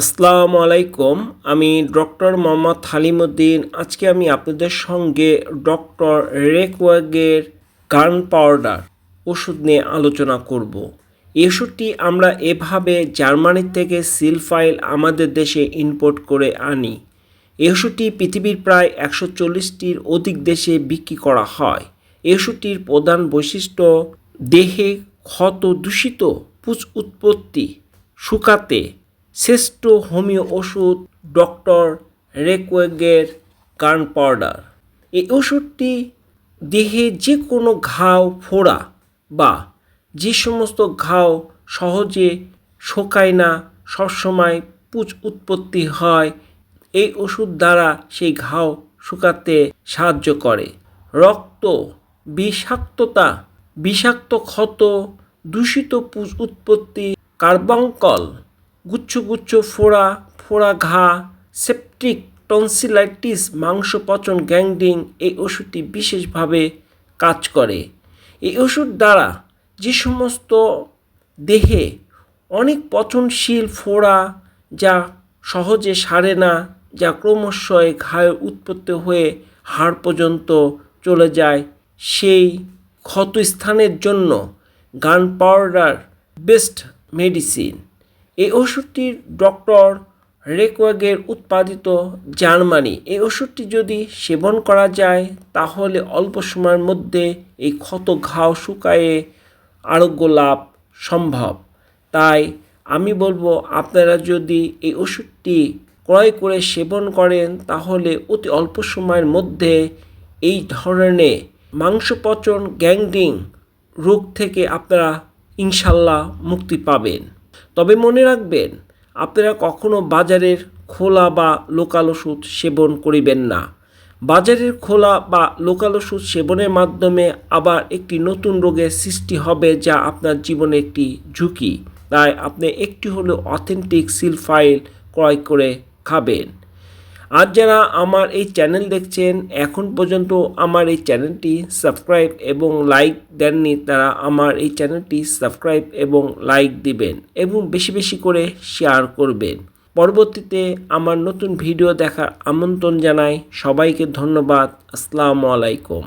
আসসালামু আলাইকুম, আমি ডক্টর মোহাম্মদ হালিমুদ্দিন। আজকে আমি আপনাদের সঙ্গে ডক্টর রেকওয়াগের গান পাউডার ওষুধ নিয়ে আলোচনা করব। এই ওষুধটি আমরা এভাবে জার্মানি থেকে সিল ফাইল আমাদের দেশে ইম্পোর্ট করে আনি। এই ওষুধটি পৃথিবীর প্রায় একশো চল্লিশটির অধিক দেশে বিক্রি করা হয়। এই ওষুধটির প্রধান বৈশিষ্ট্য, দেহে ক্ষত দূষিত পুজ উৎপত্তি শুকাতে শ্রেষ্ঠ হোমিও ওষুধ ডক্টর রেকোয়েগের গান পাউডার। এই ওষুধটি দেহে যে কোনো ঘাও, ফোড়া বা যে সমস্ত ঘাও সহজে শোকায় না, সবসময় পুজ উৎপত্তি হয়, এই ওষুধ দ্বারা সেই ঘাও শুকাতে সাহায্য করে। রক্ত বিষাক্ততা, বিষাক্ত ক্ষত, দূষিত পুজ উৎপত্তি কার্বাঙ্কল গুচ্ছ গুচ্ছ ফোড়া ফোড়া ঘা, সেপটিক টনসিলাইটিস, মাংসপচন, গ্যাংডিং এই ওষুধটি বিশেষভাবে কাজ করে। এই ওষুধ দ্বারা যে সমস্ত দেহে অনেক পচনশীল ফোড়া যা সহজে সারে না, যা ক্রমশই ঘায়ে উৎপত্তি হয়ে হাড় পর্যন্ত চলে যায়, সেই ক্ষত স্থানের জন্য গান পাউডার বেস্ট মেডিসিন। এই ওষুধটির ডক্টর রেকওয়াগের উৎপাদিত জার্মানি, এই ওষুধটি যদি সেবন করা যায়, তাহলে অল্প সময়ের মধ্যে এই ক্ষত ঘাও শুকায়ে আরোগ্য লাভ সম্ভব। তাই আমি বলব, আপনারা যদি এই ওষুধটি ক্রয় করে সেবন করেন, তাহলে অতি অল্প সময়ের মধ্যে এই ধরনের মাংসপচন, গ্যাংডিং রোগ থেকে আপনারা ইনশাল্লাহ মুক্তি পাবেন। তবে মনে রাখবেন, আপনারা কখনো বাজারের খোলা বা লোকাল ওষুধ সেবন করিবেন না। বাজারের খোলা বা লোকাল ওষুধ সেবনের মাধ্যমে আবার একটি নতুন রোগের সৃষ্টি হবে যা আপনার জীবনে একটি ঝুঁকি। তাই আপনি একটি হলো অথেন্টিক সিল ফাইল ক্রয় করে খাবেন। আর যারা আমার এই চ্যানেল দেখছেন, এখন পর্যন্ত আমার এই চ্যানেলটি সাবস্ক্রাইব এবং লাইক দেননি, তারা আমার এই চ্যানেলটি সাবস্ক্রাইব এবং লাইক দিবেন এবং বেশি বেশি করে শেয়ার করবেন। পরবর্তীতে আমার নতুন ভিডিও দেখার আমন্ত্রণ জানাই। সবাইকে ধন্যবাদ। আসসালামু আলাইকুম।